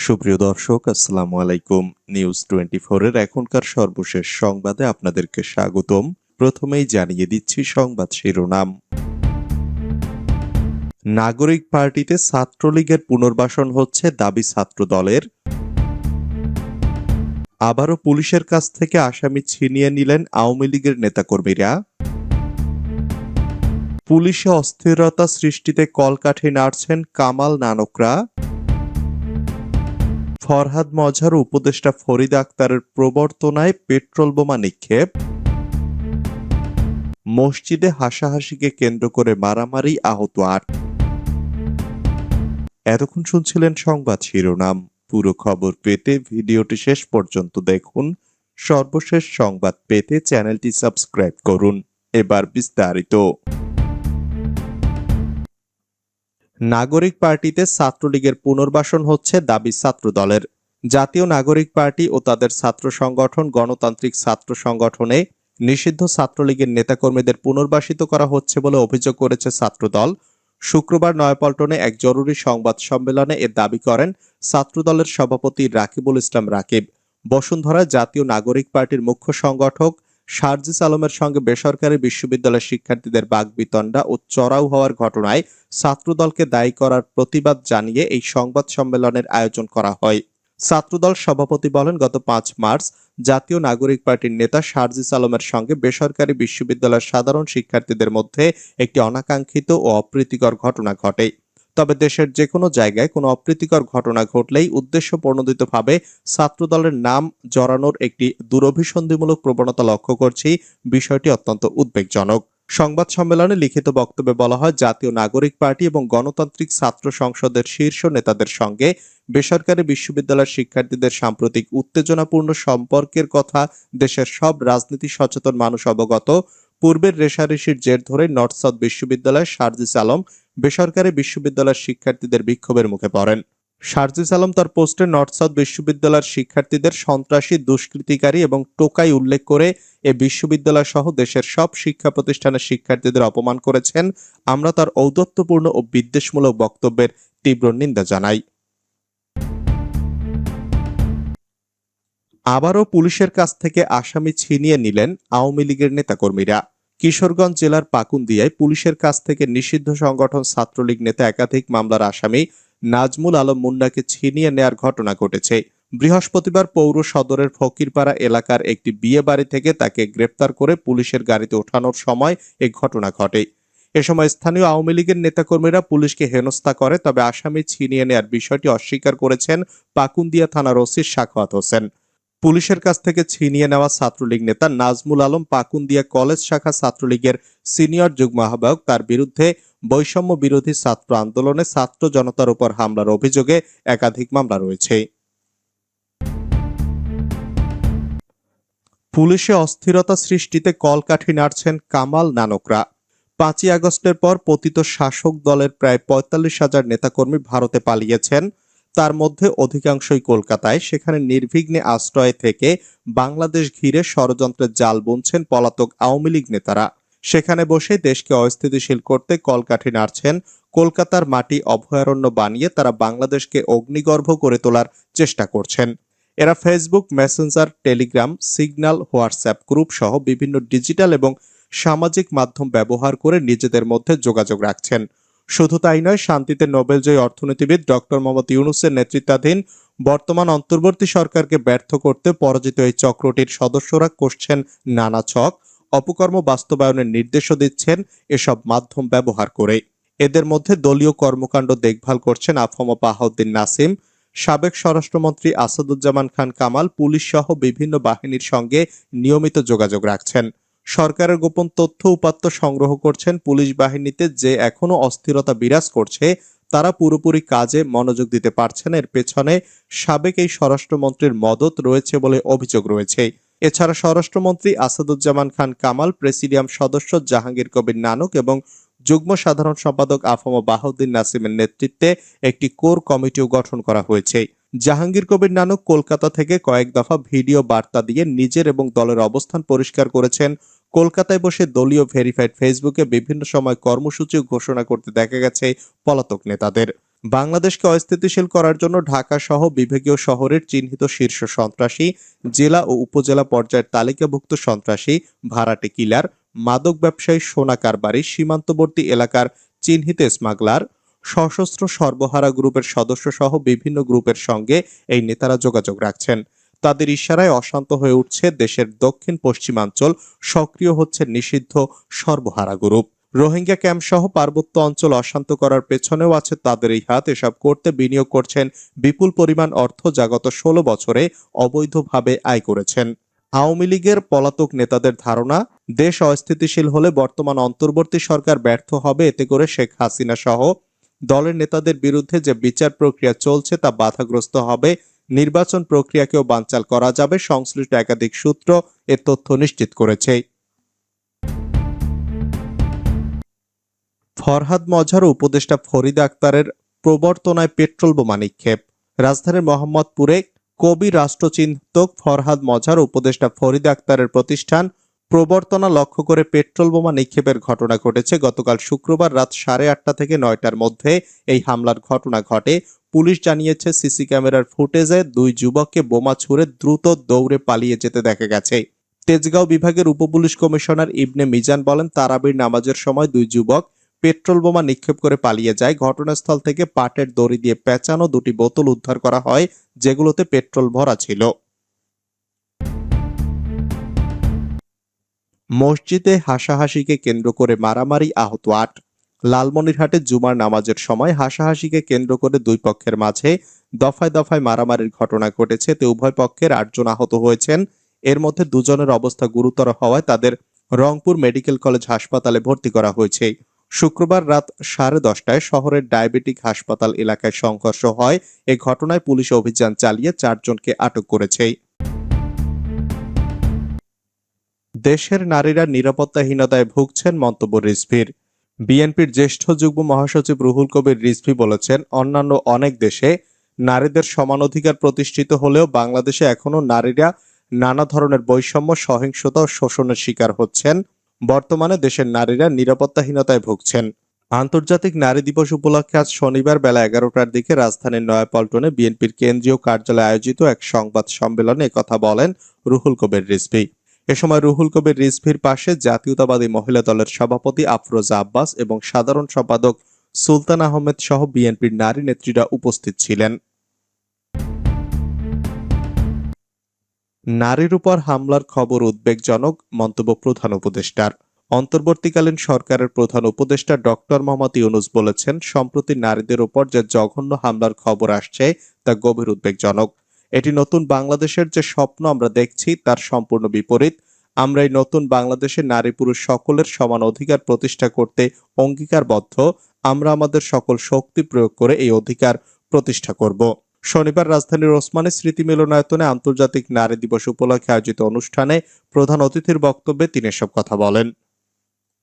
সুপ্রিয় দর্শক, আসসালামু আলাইকুম। নিউজ টোয়েন্টি এর এখনকার সর্বশেষ সংবাদে আপনাদেরকে স্বাগতম। প্রথমেই জানিয়ে দিচ্ছি সংবাদ শিরোনাম। নাগরিক পার্টিতে ছাত্রলীগের পুনর্বাসন হচ্ছে দাবি ছাত্র দলের আবারও পুলিশের কাছ থেকে আসামি ছিনিয়ে নিলেন আওয়ামী লীগের নেতাকর্মীরা। পুলিশে অস্থিরতা সৃষ্টিতে কলকাঠি নাড়ছেন কামাল নানকরা। ফরহাদ মজহার উপদেষ্টা ফরিদ আক্তারের প্রবর্তনায় পেট্রোল বোমা নিক্ষেপ। মসজিদে হাসাহাসিকে কেন্দ্র করে মারামারি, আহত আট। এতক্ষণ শুনছিলেন সংবাদ শিরোনাম। পুরো খবর পেতে ভিডিওটি শেষ পর্যন্ত দেখুন। সর্বশেষ সংবাদ পেতে চ্যানেলটি সাবস্ক্রাইব করুন। এবার বিস্তারিত। নাগরিক পার্টিতে ছাত্রলীগের পুনর্বাসন হচ্ছে দাবি ছাত্র দলের জাতীয় নাগরিক পার্টি ও তাদের ছাত্র সংগঠন গণতান্ত্রিক ছাত্র সংগঠনে নিষিদ্ধ ছাত্রলীগের নেতাকর্মীদের পুনর্বাসিত করা হচ্ছে বলে অভিযোগ করেছে ছাত্রদল। শুক্রবার নয়াপল্টনে এক জরুরি সংবাদ সম্মেলনে এ দাবি করেন ছাত্রদলের সভাপতি রাকিবুল ইসলাম রাকিব। বসুন্ধরা জাতীয় নাগরিক পার্টির মুখ্য সংগঠক শারজিস আলমের সঙ্গে বেসরকারি বিশ্ববিদ্যালয়ের শিক্ষার্থীদের বাগবিতণ্ডা ও চড়াও হওয়ার ঘটনায় ছাত্রদলকে দায়ী করার প্রতিবাদ জানিয়ে এই সংবাদ সম্মেলনের আয়োজন করা হয়। ছাত্রদল সভাপতি বলেন, গত পাঁচ মার্চ জাতীয় নাগরিক পার্টির নেতা শারজিস আলমের সঙ্গে বেসরকারি বিশ্ববিদ্যালয়ের সাধারণ শিক্ষার্থীদের মধ্যে একটি অনাকাঙ্ক্ষিত ও অপ্রীতিকর ঘটনা ঘটে। তবে দেশের যে কোনো জায়গায় কোনো অপ্রীতিকর ঘটনা ঘটলেই উদ্দেশ্য প্রণোদিতভাবে ছাত্রদলের নাম জড়ানোর একটি দুরভিসন্ধিমূলক প্রবণতা লক্ষ্য করছি। বিষয়টি অত্যন্ত উদ্বেগজনক। সংবাদ সম্মেলনে লিখিত বক্তব্যে বলা হয়, জাতীয় নাগরিক পার্টি এবং গণতান্ত্রিক ছাত্র সংসদের শীর্ষ নেতাদের সঙ্গে বেসরকারি বিশ্ববিদ্যালয়ের শিক্ষার্থীদের সাম্প্রতিক উত্তেজনাপূর্ণ সম্পর্কের কথা দেশের সব রাজনীতি সচেতন মানুষ অবগত। পূর্বের রেশারেশির জের ধরে নর্থ সাউথ বিশ্ববিদ্যালয়ের শারজিস আলম বেসরকারি বিশ্ববিদ্যালয়ের শিক্ষার্থীদের বিক্ষোভের মুখে পড়েন। শারজিস আলম তার পোস্টে নর্থ সাউথ বিশ্ববিদ্যালয়ের শিক্ষার্থীদের সন্ত্রাসী, দুষ্কৃতিকারী এবং টোকাই উল্লেখ করে এ বিশ্ববিদ্যালয় সহ দেশের সব শিক্ষা প্রতিষ্ঠানের শিক্ষার্থীদের অপমান করেছেন। আমরা তার ঔদত্যপূর্ণ ও বিদ্বেষমূলক বক্তব্যের তীব্র নিন্দা জানাই। আবারও পুলিশের কাছ থেকে আসামি ছিনিয়ে নিলেন আওয়ামী লীগের নেতাকর্মীরা। কিশোরগঞ্জ জেলার পাকুন্দিয়ায় পুলিশের কাছ থেকে নিষিদ্ধ সংগঠন ছাত্রলীগ নেতা একাধিক মামলার আসামি নাজমুল আলম মুন্নাকে ছিনিয়ে নেয়ার ঘটনা ঘটেছে। বৃহস্পতিবার পৌর সদরের ফকিরপাড়া এলাকার একটি বিয়ে বাড়ি থেকে তাকে গ্রেপ্তার করে পুলিশের গাড়িতে ওঠানোর সময় এ ঘটনা ঘটে। এ সময় স্থানীয় আওয়ামী লীগের নেতাকর্মীরা পুলিশকে হেনস্থা করে, তবে আসামি ছিনিয়ে নেয়ার বিষয়টি অস্বীকার করেছেন পাকুন্দিয়া থানার ওসি সাখাওয়াত হোসেন। পুলিশের কাছ থেকে ছিনিয়ে নেওয়া ছাত্রলীগ নেতা নাজমুল আলম পাকুন্দিয়া কলেজ শাখা ছাত্রলীগের সিনিয়র যুগ্ম আহ্বায়ক, তার বিরুদ্ধে বৈষম্য বিরোধী ছাত্র আন্দোলনে ছাত্র জনতার উপর হামলার অভিযোগে একাধিক মামলা রয়েছে। পুলিশে অস্থিরতা সৃষ্টিতে কলকাঠি নাড়ছেন কামাল নানকরা। পাঁচই আগস্টের পর পতিত শাসক দলের প্রায় পঁয়তাল্লিশ হাজার নেতাকর্মী ভারতে পালিয়েছেন। তার মধ্যে অধিকাংশই কলকাতায়। সেখানে নির্বিঘ্নে আশ্রয় থেকে বাংলাদেশ ঘিরে ষড়যন্ত্রের জাল বুনছেন পলাতক আওয়ামী লীগ নেতারা। সেখানে বসে দেশকে অস্থিতিশীল করতে কলকাঠি নাড়ছেন কলকাতার মাটি অভয়ারণ্য বানিয়ে তারা বাংলাদেশকে অগ্নিগর্ভ করে তোলার চেষ্টা করছেন। এরা Facebook, Messenger, Telegram, Signal, WhatsApp group সহ বিভিন্ন ডিজিটাল এবং সামাজিক মাধ্যম ব্যবহার করে নিজেদের মধ্যে যোগাযোগ রাখছেন। শুধু তাই নয়, শান্তিতে নোবেলজয়ী অর্থনীতিবিদ ডক্টর মোহাম্মদ ইউনুসের নেতৃত্বাধীন বর্তমান অন্তর্বর্তী সরকারকে ব্যর্থ করতে পরাজিত এই চক্রটির সদস্যরা করছেন নানা ছক। অপকর্ম বাস্তবায়নের নির্দেশও দিচ্ছেন এসব মাধ্যম ব্যবহার করে এদের মধ্যে দলীয় কর্মকাণ্ড দেখভাল করছেন আফমা বাহাউদ্দিন নাসিম। সাবেক স্বরাষ্ট্রমন্ত্রী আসাদুজ্জামান খান কামাল পুলিশ সহ বিভিন্ন বাহিনীর সঙ্গে নিয়মিত যোগাযোগ রাখছেন। সরকারের গোপন তথ্য উপাত্ত সংগ্রহ করছেন পুলিশ বাহিনীতে যে এখনও অস্থিরতা বিরাজ করছে, তারা পুরোপুরি কাজে মনোযোগ দিতে পারছেন। এর পেছনে সাবেক এই স্বরাষ্ট্রমন্ত্রীর মদত রয়েছে বলে অভিযোগ রয়েছে। এছাড়া স্বরাষ্ট্রমন্ত্রী আসাদুজ্জামান খান কামাল, প্রেসিডিয়াম সদস্য জাহাঙ্গীর কবির নানক এবং যুগ্ম সাধারণ সম্পাদক আফমা বাহাউদ্দিন নাসিমের নেতৃত্বে একটি কোর কমিটিও গঠন করা হয়েছে। জাহাঙ্গীর কবির নানক কলকাতা থেকে কয়েক দফা ভিডিও বার্তা দিয়ে নিজের এবং দলের অবস্থান পরিষ্কার করেছেন। কলকাতায় বসে দলীয় ভেরিফাইড ফেসবুকে বিভিন্ন সময় কর্মসূচি ঘোষণা করতে দেখা গেছে পলাতক নেতাদের। বাংলাদেশকে অস্থিতিশীল করার জন্য ঢাকা সহ বিভাগীয় শহরের চিহ্নিত শীর্ষ সন্ত্রাসী, জেলা ও উপজেলা পর্যায়ের তালিকাভুক্ত সন্ত্রাসী, ভাড়াটে কিলার, মাদক ব্যবসায়ী সোনা কারবারি, সীমান্তবর্তী এলাকার চিহ্নিত স্মাগলার সশস্ত্র সর্বহারা গ্রুপের সদস্য সহ বিভিন্ন গ্রুপের সঙ্গে এই নেতারা যোগাযোগ রাখছেন। তাদের ইশারায় অশান্ত হয়ে উঠছে দেশের দক্ষিণ পশ্চিমাঞ্চল সক্রিয় হচ্ছে নিষিদ্ধ সর্বহারা গ্রুপ। রোহিঙ্গা ক্যাম্প সহ পার্বত্য অঞ্চল অশান্ত করার পেছনেও আছে তাদের এই হাত। এসব করতে বিনিয়োগ করছেন বিপুল পরিমাণ অর্থ যা গত ষোলো বছরে অবৈধভাবে আয় করেছেন। আওয়ামী লীগের পলাতক নেতাদের ধারণা, দেশ অস্থিতিশীল হলে বর্তমান অন্তর্বর্তী সরকার ব্যর্থ হবে, এতে করে শেখ হাসিনা সহ দলের নেতাদের বিরুদ্ধে যে বিচার প্রক্রিয়া চলছে তা বাধাগ্রস্ত হবে, নির্বাচন প্রক্রিয়াকেও বানচাল করা যাবে, সংশ্লিষ্ট একাধিক সূত্র এ তথ্য নিশ্চিত করেছে। ফরহাদ মজার উপদেষ্টা ফরিদ আক্তারের প্রবর্তনায় পেট্রোল বোমা নিক্ষেপ। রাজধানীর মোহাম্মদপুরে কবি রাষ্ট্রচিন্তক ফরহাদ মজার উপদেষ্টা ফরিদ আক্তারের প্রতিষ্ঠান প্রবর্তনা লক্ষ্য করে পেট্রোল বোমা নিক্ষেপের ঘটনা ঘটেছে। গতকাল শুক্রবার রাত সাড়ে আটটা থেকে নয়টার মধ্যে এই হামলার ঘটনা ঘটে। পুলিশ জানিয়েছে, সিসি ক্যামেরার ফুটেজে দুই যুবককে বোমা ছুড়ে দ্রুত দৌড়ে পালিয়ে যেতে দেখা গেছে। তেজগাঁও বিভাগের উপপুলিশ কমিশনার ইবনে মিজান বলেন, তারাবির নামাজের সময় দুই যুবক পেট্রোল বোমা নিক্ষেপ করে পালিয়ে যায়। ঘটনাস্থল থেকে পাটের দড়ি দিয়ে পেঁচানো দুটি বোতল উদ্ধার করা হয়, যেগুলোতে পেট্রোল ভরা ছিল। মসজিদে হাসাহাসিকে কেন্দ্র করে মারামারি আহত আট। লালমনিরহাটে জুমার নামাজের সময় হাসাহাসিকে কেন্দ্র করে দুই পক্ষের মাঝে দফায় দফায় মারামারির ঘটনা ঘটেছে। তে উভয় পক্ষের আটজন আহত হয়েছেন। এর মধ্যে দুজনের অবস্থা গুরুতর হওয়ায় তাদের রংপুর মেডিকেল কলেজ হাসপাতালে ভর্তি করা হয়েছে। শুক্রবার রাত সাড়ে দশটায় শহরের ডায়াবেটিক হাসপাতাল এলাকায় সংঘর্ষ হয়। এ ঘটনায় পুলিশ অভিযান চালিয়ে চারজনকে আটক করেছে। দেশের নারীরা নিরাপত্তাহীনতায় ভুগছেন মন্তব্য রিজভির। বিএনপির জ্যেষ্ঠ যুগ্ম মহাসচিব রুহুল কবির রিজভি বলেছেন, অন্যান্য অনেক দেশে নারীদের সমান অধিকার প্রতিষ্ঠিত হলেও বাংলাদেশে এখনও নারীরা নানা ধরনের বৈষম্য, সহিংসতা ও শোষণের শিকার হচ্ছেন। বর্তমানে দেশের নারীরা নিরাপত্তাহীনতায় ভুগছেন। আন্তর্জাতিক নারী দিবস উপলক্ষে আজ শনিবার বেলা এগারোটার দিকে রাজধানীর নয়াপল্টনে বিএনপির কেন্দ্রীয় কার্যালয়ে আয়োজিত এক সংবাদ সম্মেলনে কথা বলেন রুহুল কবির রিজভি। এ সময় রুহুল কবির রিজভির পাশে জাতীয়তাবাদী মহিলা দলের সভাপতি আফরোজা আব্বাস এবং সাধারণ সম্পাদক সুলতান আহমেদ সহ বিএনপির নারী নেত্রীরা উপস্থিত ছিলেন। নারীর উপর হামলার খবর উদ্বেগজনক, মন্তব্য প্রধান উপদেষ্টার। অন্তর্বর্তীকালীন সরকারের প্রধান উপদেষ্টা ডক্টর মোহাম্মদ ইউনুস বলেছেন, সম্প্রতি নারীদের উপর যে জঘন্য হামলার খবর আসছে, তা গভীর উদ্বেগজনক। এটি নতুন বাংলাদেশের যে স্বপ্ন আমরা দেখছি, তার সম্পূর্ণ বিপরীত। আমরা এই নতুন বাংলাদেশে নারী পুরুষ সকলের সমান অধিকার প্রতিষ্ঠা করতে অঙ্গীকারবদ্ধ। আমরা আমাদের সকল শক্তি প্রয়োগ করে এই অধিকার প্রতিষ্ঠা করব। শনিবার রাজধানীর ওসমানী স্মৃতি মিলনায়তনে আন্তর্জাতিক নারী দিবস উপলক্ষে আয়োজিত অনুষ্ঠানে প্রধান অতিথির বক্তব্যে তিনি এসব কথা বলেন।